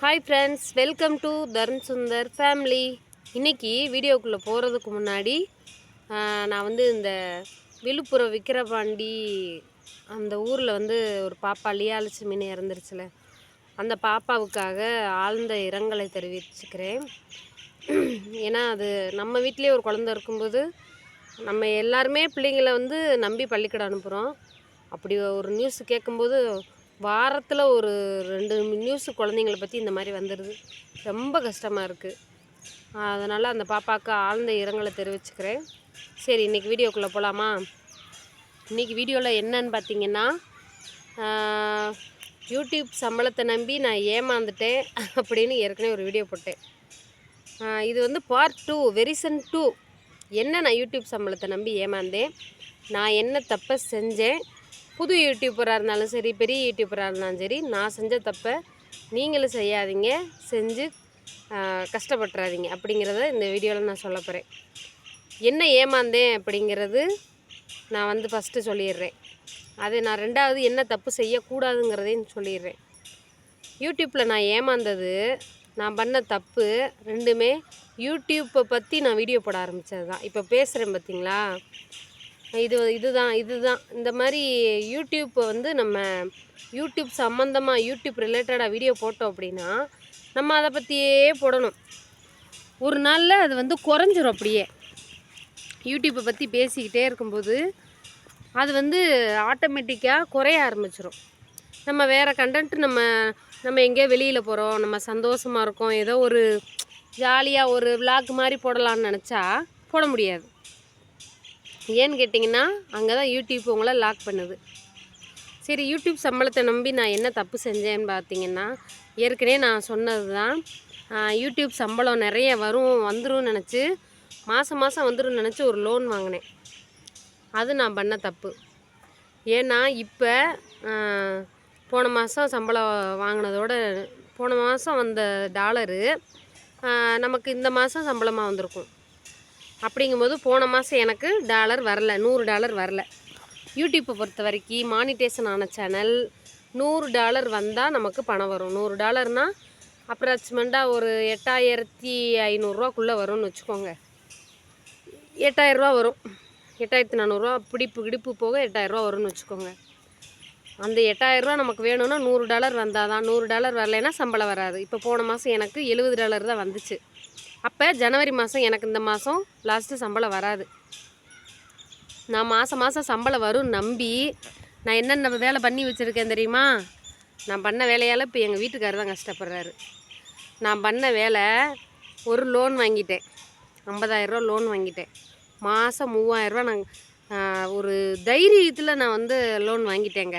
Hi friends welcome to தர்ன் Sundar family இன்னைக்கு வீடியோக்குள்ளே போகிறதுக்கு முன்னாடி நான் வந்து இந்த விழுப்புரம் விக்கிரபாண்டி அந்த ஊரில் வந்து ஒரு பாப்பா லியாலட்சுமின்னு இறந்துருச்சுல. அந்த பாப்பாவுக்காக ஆழ்ந்த இரங்கலை தெரிவிச்சுக்கிறேன். ஏன்னா அது நம்ம வீட்டிலே ஒரு குழந்த இருக்கும்போது நம்ம எல்லாருமே பிள்ளைங்களை வந்து நம்பி பள்ளிக்கூடம் அனுப்புகிறோம் அப்படி ஒரு நியூஸ் கேட்கும்போது வாரத்தில் ஒரு ரெண்டு நியூஸ் குழந்தைங்கள பற்றி இந்த மாதிரி வந்துடுது ரொம்ப கஷ்டமாக இருக்குது அதனால் அந்த பாப்பாவுக்கு ஆழ்ந்த இரங்கலை தெரிவிச்சுக்கிறேன். சரி இன்றைக்கி வீடியோக்குள்ளே போகலாமா இன்றைக்கி வீடியோவில் என்னன்னு பார்த்தீங்கன்னா யூடியூப் சம்பளத்தை நம்பி நான் ஏமாந்துட்டேன் அப்படின்னு ஏற்கனவே ஒரு வீடியோ போட்டேன். இது வந்து பார்ட் டூ வெரிசன் டூ என்ன நான் யூடியூப் சம்பளத்தை நம்பி ஏமாந்தேன்? நான் என்ன தப்பை செஞ்சேன்? புது யூடியூப்பராக இருந்தாலும் சரி பெரிய யூடியூப்பராக இருந்தாலும் சரி நான் செஞ்ச தப்பை நீங்களும் செய்யாதீங்க. செஞ்சு கஷ்டப்பட்டுறாதீங்க. அப்படிங்கிறத இந்த வீடியோவில் நான் சொல்ல போகிறேன் என்ன ஏமாந்தேன் அப்படிங்கிறது நான் வந்து ஃபஸ்ட்டு சொல்லிடுறேன். அது நான் ரெண்டாவது என்ன தப்பு செய்யக்கூடாதுங்கிறதையும் சொல்லிடுறேன். யூடியூப்பில் நான் ஏமாந்தது நான் பண்ண தப்பு ரெண்டுமே யூடியூப்பை பற்றி நான் வீடியோ போட ஆரம்பித்தது தான் இப்போ பேசுகிறேன் பார்த்தீங்களா இது இதுதான் இதுதான். இந்த மாதிரி யூடியூப்பை வந்து நம்ம யூடியூப் சம்மந்தமாக யூடியூப் ரிலேட்டடாக வீடியோ போட்டோம் அப்படின்னா நம்ம அதை பற்றியே போடணும். ஒரு நாளில் அது வந்து குறைஞ்சிரும் அப்படியே. யூடியூப்பை பற்றி பேசிக்கிட்டே இருக்கும்போது அது வந்து ஆட்டோமேட்டிக்காக குறைய ஆரம்பிச்சிடும் நம்ம வேறு கண்டென்ட் நம்ம நம்ம எங்கேயோ வெளியில் போகிறோம் நம்ம சந்தோஷமாக இருக்கோம் ஏதோ ஒரு ஜாலியாக ஒரு விளாக் மாதிரி போடலான்னு நினச்சா போட முடியாது. ஏன்னு கேட்டிங்கன்னா அங்கே தான் யூடியூப் உங்களை லாக் பண்ணுது. சரி யூடியூப் சம்பளத்தை நம்பி நான் என்ன தப்பு செஞ்சேன்னு பார்த்தீங்கன்னா ஏற்கனவே நான் சொன்னது தான் யூடியூப் சம்பளம் நிறைய வரும் வந்துடும் நினச்சி மாதம் மாதம் வந்துடும் நினச்சி ஒரு லோன் வாங்கினேன். அது நான் பண்ண தப்பு. ஏன்னா இப்போ போன மாதம் சம்பளம் வாங்கினதோட போன மாதம் வந்த டாலரு நமக்கு இந்த மாதம் சம்பளமாக வந்திருக்கும். அப்படிங்கும்போது போன மாதம் எனக்கு டாலர் வரல நூறு டாலர் வரல. யூடியூப்பை பொறுத்த வரைக்கும் மானிட்டேஷன் ஆன சேனல் நூறு டாலர் வந்தால் நமக்கு பணம் வரும். நூறு டாலர்னால் அப்ராக்சிமெண்ட்டாக ஒரு எட்டாயிரத்தி ஐநூறுரூவாக்குள்ளே வரும்னு வச்சுக்கோங்க. எட்டாயிரரூவா வரும். எட்டாயிரத்தி நானூறுரூவா பிடிப்பு கிடிப்பு போக எட்டாயிரரூவா வரும்னு வச்சுக்கோங்க. அந்த எட்டாயிரரூவா நமக்கு வேணும்னா நூறு டாலர் வந்தால் தான் நூறு டாலர் வரலைன்னா சம்பளம் வராது. இப்போ போன மாதம் எனக்கு எழுபது டாலர் தான் வந்துச்சு. அப்போ ஜனவரி மாதம் எனக்கு இந்த மாதம் லாஸ்ட்டு சம்பளம் வராது. நான் மாதம் மாதம் சம்பளம் வரும் நம்பி நான் என்னென்ன வேலை பண்ணி வச்சுருக்கேன் தெரியுமா? நான் பண்ண வேலையால் இப்போ எங்கள் வீட்டுக்காரர் தான் கஷ்டப்படுறாரு. நான் பண்ண வேலை ஒரு லோன் வாங்கிட்டேன். ஐம்பதாயிரரூவா லோன் வாங்கிட்டேன். மாதம் மூவாயிரரூவா நான் ஒரு தைரியத்தில் நான் வந்து லோன் வாங்கிட்டேங்க.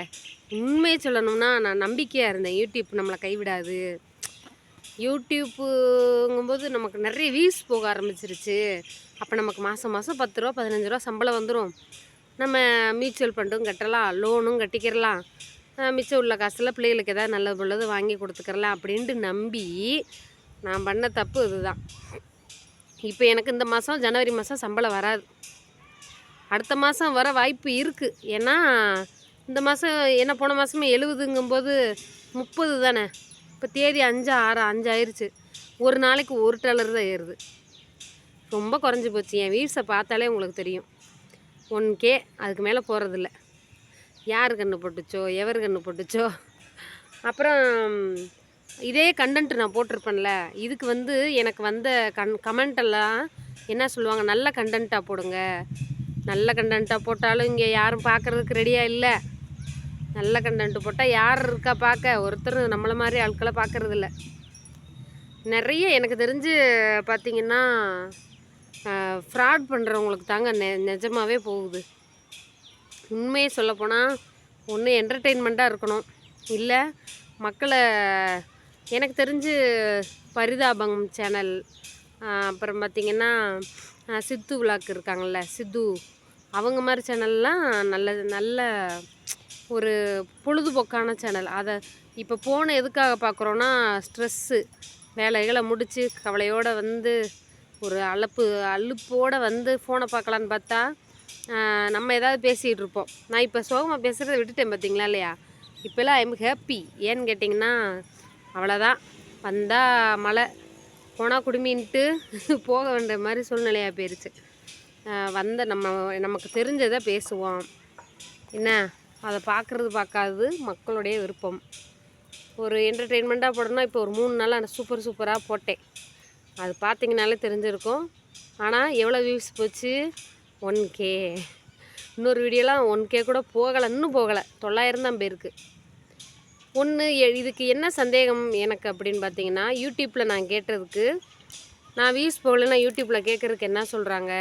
உண்மையை சொல்லணும்னா நான் நம்பிக்கையாக இருந்தேன். யூடியூப் நம்மளை கைவிடாது. யூடியூப்புங்கும்போது நமக்கு நிறைய வியூஸ் போக ஆரம்பிச்சிருச்சு. அப்போ நமக்கு மாதம் மாதம் பத்து ரூபா பதினஞ்சு ரூபா சம்பளம் வந்துடும் நம்ம மியூச்சுவல் ஃபண்டும் கட்டலாம் லோனும் கட்டிக்கிறலாம். மிச்சம் உள்ள காசில் பிள்ளைகளுக்கு ஏதாவது நல்லது உள்ளது வாங்கி கொடுத்துக்கிறலாம் அப்படின்ட்டு நம்பி நான் பண்ண தப்பு இதுதான். இப்போ எனக்கு இந்த மாதம் ஜனவரி மாதம் சம்பளம் வராது. அடுத்த மாதம் வர வாய்ப்பு இருக்குது ஏன்னா இந்த மாதம் என்ன போன மாதமே எழுபதுங்கும்போது முப்பது தானே? இப்போ தேதி அஞ்சு ஆறு அஞ்சு ஆயிடுச்சு ஒரு நாளைக்கு ஒரு டாலர் தான் ஏறுது. ரொம்ப குறைஞ்சி போச்சு. என் வீட்ஸை பார்த்தாலே உங்களுக்கு தெரியும். ஒன் கே அதுக்கு மேலே போகிறதில்ல யார் கண்ணு போட்டுச்சோ எவர் கண்ணு போட்டுச்சோ. அப்புறம் இதே கண்டென்ட் நான் போட்டிருப்பேன்ல. இதுக்கு வந்து எனக்கு வந்த கண் கமெண்டெல்லாம் என்ன சொல்லுவாங்க? நல்ல கண்டென்ட்டாக போடுங்க. நல்ல கண்டென்ட்டாக போட்டாலும் இங்கே யாரும் பார்க்குறதுக்கு ரெடியாக இல்லை. நல்ல கண்டென்ட் போட்டால் யார் இருக்கா பார்க்க ஒருத்தர் நம்மளை மாதிரி ஆட்களை பார்க்கறது நிறைய எனக்கு தெரிஞ்சு பார்த்தீங்கன்னா ஃப்ராட் பண்ணுறவங்களுக்கு தாங்க நெ நிஜமாகவே போகுது. உண்மையை சொல்லப்போனால் ஒன்று என்டர்டெயின்மெண்ட்டாக இருக்கணும். இல்லை மக்களை எனக்கு தெரிஞ்சு பரிதாபம் சேனல் அப்புறம் பார்த்திங்கன்னா சித்து விளாக் இருக்காங்கள்ல சித்து. அவங்க மாதிரி சேனல்லாம் நல்ல நல்ல ஒரு பொழுதுபோக்கான சேனல். அதை இப்போ ஃபோனை எதுக்காக பார்க்குறோன்னா ஸ்ட்ரெஸ்ஸு வேலைகளை முடித்து கவலையோடு வந்து ஒரு அலுப்பு அலுப்போடு வந்து ஃபோனை பார்க்கலான்னு பார்த்தா நம்ம ஏதாவது பேசிகிட்டு இருப்போம். நான் இப்போ சோகமாக பேசுகிறத விட்டுட்டேன் பார்த்தீங்களா இல்லையா? இப்போல்லாம் ஐம் ஹாப்பி ஏன்னு கேட்டிங்கன்னா அவ்வளோதான் வந்தால் மழை போனால் குடுமின்ட்டு போக வேண்டிய மாதிரி சூழ்நிலையாக போயிருச்சு. வந்த நம்ம நமக்கு தெரிஞ்சதை பேசுவோம். என்ன? அதை பார்க்குறது பார்க்காதது மக்களுடைய விருப்பம். ஒரு என்டர்டெயின்மெண்ட்டாக போடணும் இப்போ ஒரு மூணு நாள் நான் சூப்பர் சூப்பராக போட்டேன். அது பார்த்தீங்கனாலே தெரிஞ்சிருக்கும். ஆனால் எவ்வளோ வியூஸ் போச்சு? ஒன் கே இன்னொரு வீடியோலாம் ஒன் கே கூட போகலை இன்னும் போகலை. தொள்ளாயிரம் தான் போயிருக்கு ஒன்று இதுக்கு என்ன சந்தேகம் எனக்கு அப்படின்னு பார்த்தீங்கன்னா யூடியூப்பில் நான் கேட்டதுக்கு நான் வியூஸ் போகலைன்னா யூடியூப்பில் கேட்குறதுக்கு என்ன சொல்கிறாங்க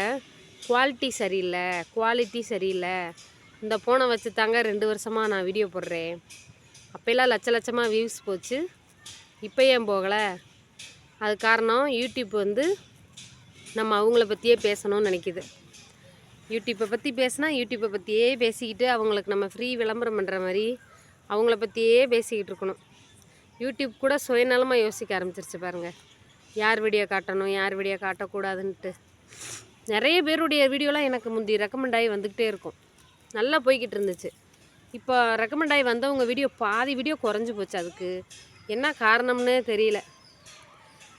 குவாலிட்டி சரியில்லை குவாலிட்டி சரியில்லை. இந்த ஃபோனை வச்சு தாங்க ரெண்டு வருஷமாக நான் வீடியோ போடுறேன். அப்போல்லாம் லட்ச லட்சமாக வியூஸ் போச்சு. இப்போ ஏன் போகலை? அது காரணம் யூடியூப் வந்து நம்ம அவங்கள பற்றியே பேசணும்னு நினைக்குது. யூடியூப்பை பற்றி பேசினா யூடியூப்பை பற்றியே பேசிக்கிட்டு அவங்களுக்கு நம்ம ஃப்ரீ விளம்பரம் பண்ணுற மாதிரி அவங்கள பற்றியே பேசிக்கிட்டு இருக்கணும். யூடியூப் கூட சுயநலமாக யோசிக்க ஆரம்பிச்சிருச்சு பாருங்கள் யார் வீடியோ காட்டணும் யார் வீடியோ காட்டக்கூடாதுன்ட்டு. நிறைய பேருடைய வீடியோலாம் எனக்கு முந்தி ரெக்கமெண்ட் ஆகி வந்துக்கிட்டே இருக்கும். நல்லா போய்கிட்டு இருந்துச்சு இப்போ ரெக்கமெண்ட் ஆகி வந்தவங்க வீடியோ பாதி வீடியோ குறைஞ்சி போச்சு அதுக்கு. என்ன காரணம்னே தெரியல.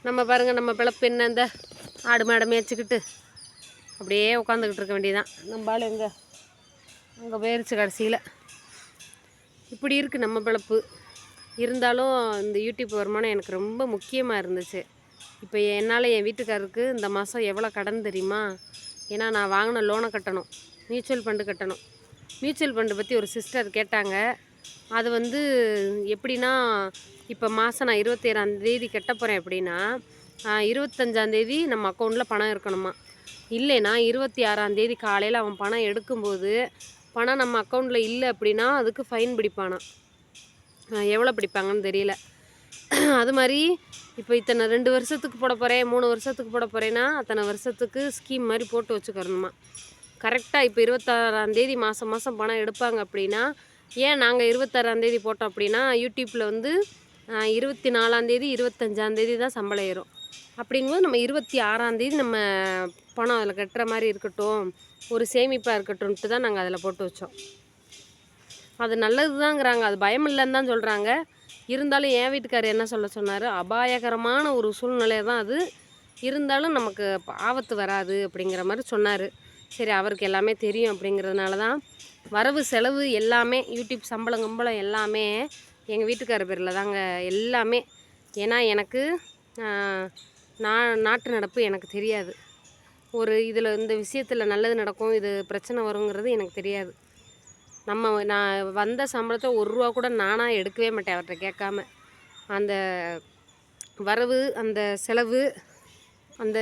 நம்ம பாருங்கள் நம்ம பிழப்பு என்ன இந்த ஆடு மாடை மேய்ச்சிக்கிட்டு அப்படியே உட்காந்துக்கிட்டு இருக்க வேண்டியதான் நம்ம ஆள் எங்கே? அங்கே போயிருச்சு கடைசியில். இப்படி இருக்குது நம்ம பிழப்பு இருந்தாலும் இந்த யூடியூப் வருமானம் எனக்கு ரொம்ப முக்கியமாக இருந்துச்சு. இப்போ என்னால் என் வீட்டுக்காரருக்கு இந்த மாதம் எவ்வளோ கடன் தெரியுமா? ஏன்னா நான் வாங்கின லோனை கட்டணும். மியூச்சுவல் ஃபண்டு கட்டணும். மியூச்சுவல் ஃபண்டு பற்றி ஒரு சிஸ்டர் கேட்டாங்க. அது வந்து எப்படின்னா இப்போ மாதம் நான் இருபத்தேழாம் தேதி கட்ட போகிறேன் அப்படின்னா இருபத்தஞ்சாந்தேதி நம்ம அக்கௌண்ட்டில் பணம் இருக்கணுமா? இல்லைன்னா இருபத்தி ஆறாந்தேதி காலையில் அவன் பணம் எடுக்கும்போது பணம் நம்ம அக்கௌண்ட்டில் இல்லை அப்படின்னா அதுக்கு ஃபைன் பிடிப்பானா? எவ்வளோ பிடிப்பாங்கன்னு தெரியல. அது மாதிரி இப்போ இத்தனை ரெண்டு வருஷத்துக்கு போட போகிறேன் மூணு வருஷத்துக்கு போட போகிறேன்னா அத்தனை வருஷத்துக்கு ஸ்கீம் மாதிரி போட்டு வச்சுக்கிறணுமா கரெக்டாக இப்போ இருபத்தாறாம் தேதி மாதம் மாதம் பணம் எடுப்பாங்க அப்படின்னா ஏன் நாங்கள் இருபத்தாறாந்தேதி போட்டோம் அப்படின்னா யூடியூப்பில் வந்து இருபத்தி நாலாந்தேதி இருபத்தஞ்சாந்தேதி தான் சம்பளம் ஏறும். அப்படிங்கும்போது நம்ம இருபத்தி ஆறாந்தேதி நம்ம பணம் அதில் கட்டுற மாதிரி இருக்கட்டும் ஒரு சேமிப்பாக இருக்கட்டும்ட்டு தான் நாங்கள் அதில் போட்டு வச்சோம். அது நல்லது தாங்கிறாங்க அது பயம் இல்லைன்னு தான் சொல்கிறாங்க இருந்தாலும் என் வீட்டுக்காரர் என்ன சொல்ல சொன்னார்? அபாயகரமான ஒரு சூழ்நிலை தான் அது இருந்தாலும் நமக்கு ஆபத்து வராது அப்படிங்கிற மாதிரி சொன்னார். சரி அவருக்கு எல்லாமே தெரியும் அப்படிங்கிறதுனால தான் வரவு செலவு எல்லாமே யூடியூப் சம்பளம் கம்பளம் எல்லாமே எங்கள் வீட்டுக்கார பேரில் தாங்க எல்லாமே. ஏன்னா எனக்கு நான் நாட்டு நடப்பு எனக்கு தெரியாது. ஒரு இதில் இந்த விஷயத்தில் நல்லது நடக்கும் இது பிரச்சனை வருங்கிறது எனக்கு தெரியாது. நம்ம நான் வந்த சம்பளத்தை ஒரு ரூபா கூட நானாக எடுக்கவே மாட்டேன் அவர்கிட்ட கேட்காம. அந்த வரவு அந்த செலவு அந்த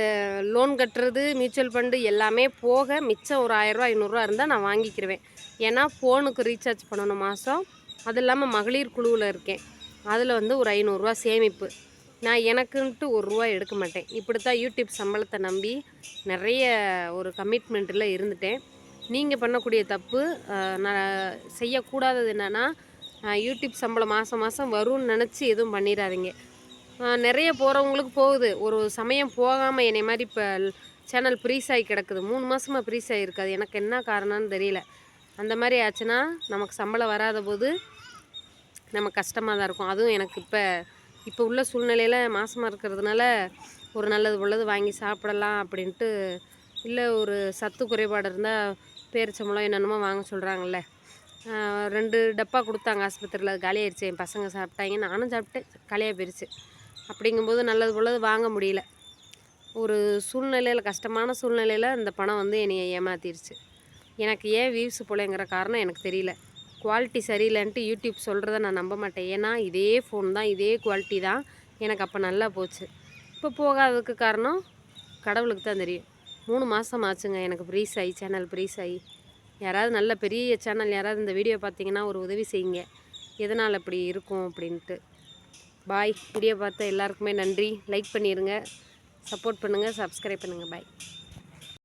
லோன் கட்டுறது மியூச்சுவல் ஃபண்டு எல்லாமே போக மிச்சம் ஒரு ஆயிரரூவா ஐநூறுரூவா இருந்தால் நான் வாங்கிக்கிருவேன். ஏன்னா ஃபோனுக்கு ரீசார்ஜ் பண்ணணும் மாதம் அது இல்லாமல் மகளிர் குழுவில் இருக்கேன். அதில் வந்து ஒரு ஐநூறுரூவா சேமிப்பு. நான் எனக்குன்ட்டு ஒரு ரூபா எடுக்க மாட்டேன். இப்படி தான் யூடியூப் சம்பளத்தை நம்பி நிறைய ஒரு கமிட்மெண்ட்டில் இருந்துட்டேன். நீங்கள் பண்ணக்கூடிய தப்பு நான் செய்யக்கூடாதது என்னென்னா யூடியூப் சம்பளம் மாதம் மாதம் வரும்னு நினச்சி எதுவும் பண்ணிடாதீங்க. நிறைய போகிறவங்களுக்கு போகுது. ஒரு சமயம் போகாமல் என்னை மாதிரி இப்போ சேனல் ப்ரீஸ் ஆகி கிடக்குது. மூணு மாதமாக ப்ரீஸ் ஆகிருக்காது எனக்கு என்ன காரணம்னு தெரியல. அந்த மாதிரி ஆச்சுன்னா நமக்கு சம்பளம் வராத போது நம்ம கஷ்டமாக தான் இருக்கும். அதுவும் எனக்கு இப்போ இப்போ உள்ள சூழ்நிலையில் மாசமாக இருக்கிறதுனால ஒரு நல்லது உள்ளது வாங்கி சாப்பிடலாம் அப்படின்ட்டு இல்லை ஒரு சத்து குறைபாடு இருந்தால் பேரிச்சம்பளம் என்னென்னமோ வாங்க சொல்கிறாங்கல்ல ரெண்டு டப்பா கொடுத்தாங்க ஆஸ்பத்திரியில். அது என் பசங்க சாப்பிட்டாங்க. நானும் சாப்பிட்டேன். காலியாக போயிடுச்சு அப்படிங்கும்போது நல்லது உள்ளது வாங்க முடியல. ஒரு சூழ்நிலையில் கஷ்டமான சூழ்நிலையில் இந்த பணம் வந்து என்னை ஏமாத்திருச்சு. எனக்கு ஏன் வியூஸ் போலங்கிற காரணம் எனக்கு தெரியல. குவாலிட்டி சரியில்லைன்ட்டு யூடியூப் சொல்கிறத நான் நம்ப மாட்டேன். ஏன்னா இதே ஃபோன் தான் இதே குவாலிட்டி தான். எனக்கு அப்போ நல்லா போச்சு. இப்போ போகாததுக்கு காரணம் கடவுளுக்கு தான் தெரியும். மூணு மாதம் ஆச்சுங்க. எனக்கு ப்ரீஸ் ஆகி சேனல் ப்ரீஸ் ஆகி யாராவது நல்ல பெரிய சேனல் யாராவது இந்த வீடியோ பார்த்தீங்கன்னா ஒரு உதவி செய்யுங்க. எதனால் இப்படி இருக்கும் அப்படின்ட்டு. பாய் வீடியோ பார்த்த எல்லாருக்குமே நன்றி. லைக் பண்ணிடுங்க சப்போர்ட் பண்ணுங்கள் சப்ஸ்கிரைப் பண்ணுங்கள் பாய்